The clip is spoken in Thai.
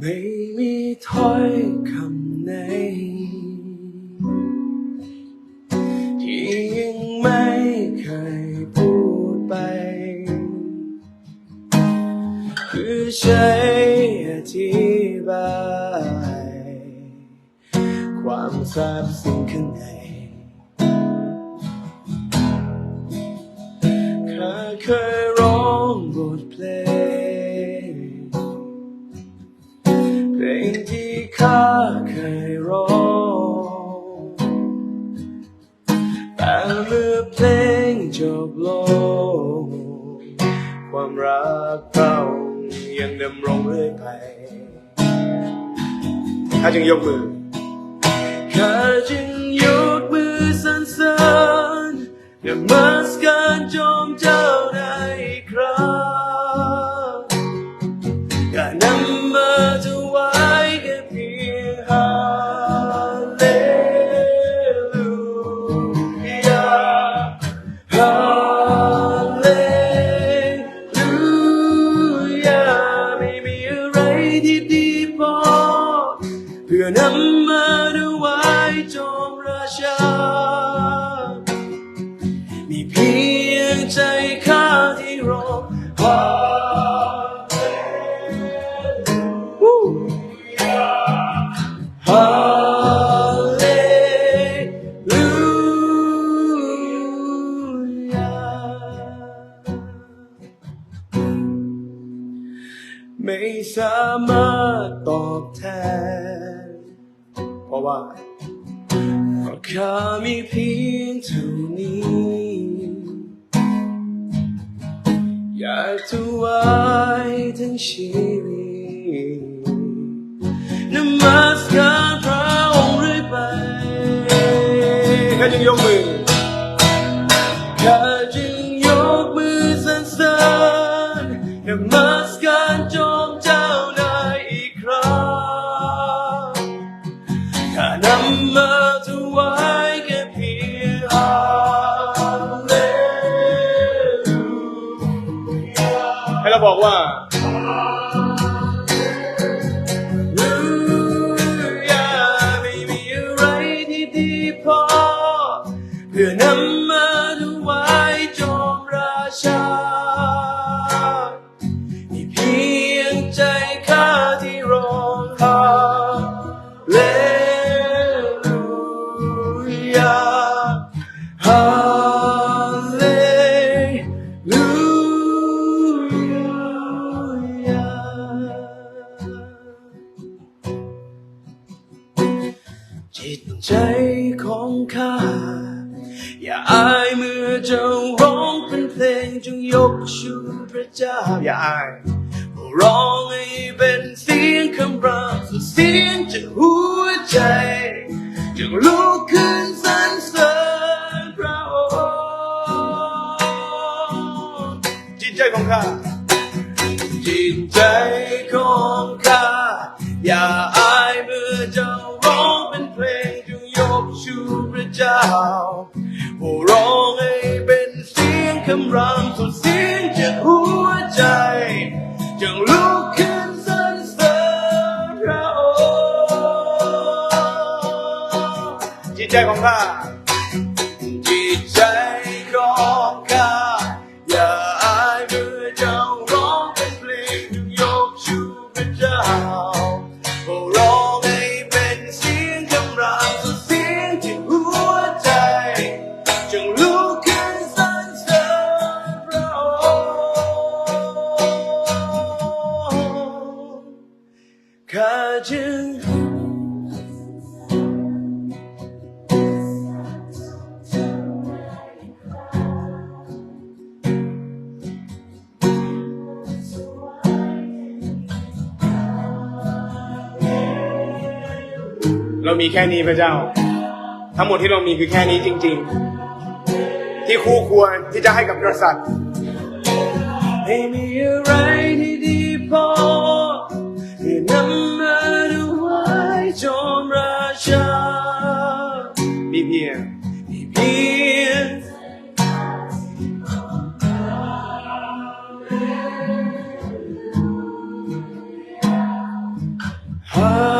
ไม่มีถ้อยคำไหน ที่ยังไม่เคยพูดไป คือใช้อธิบาย ความซาบซึ้งข้างในข้าเคยร้องบทเพลง เมื่อเพลงจบลงความรักเรายังดำรงเรื่อยไปข้าจึงยกมือข้าจึงยกมือสันสันนมัสการจอมเจ้า พื่อนำมาถวายจอมราชา มีเพียงใจข้าที่รอฮาเลลูยาฮาเลลูยาไม่สามารถตอบแทน เพราะว่าเพราะข้ามีเพียงเท่านี้ อยากถวายทั้งชีวิตนมัสการพระองค์เรื่อยไปข้าจึงยกมือข้าจึงยกมือสรรเสริญนมั เราบอกว่าเพื่อนำมาถวายจอมราชา จิตใจของข้า อย่าอายเมื่อเจ้าร้องเป็นเพลงจงยกชูพระเจ้าอย่าอายร้องให้เป็นเสียงคำรามสุดเสียงจากหัวใจจงลุกขึ้นสรรเสริญพระองค์จิตใจของข้าจิตใจของข้าอย่า เพลงจึงยกชูพระเจ้าโอ้ร้องให้เป็นเสียงคำรามสุดเสียงจากหัวใจจึงลุกขึ้นสรรเสริญพระองค์จิตใจของข้า ข้าจึงเรามีแค่นี้พระเจ้า ทั้งหมดที่เรามีคือแค่นี้จริง ๆ ที่คู่ควรที่จะให้กับกษัตริย์ไม่มีอะไร begins. Hallelujah.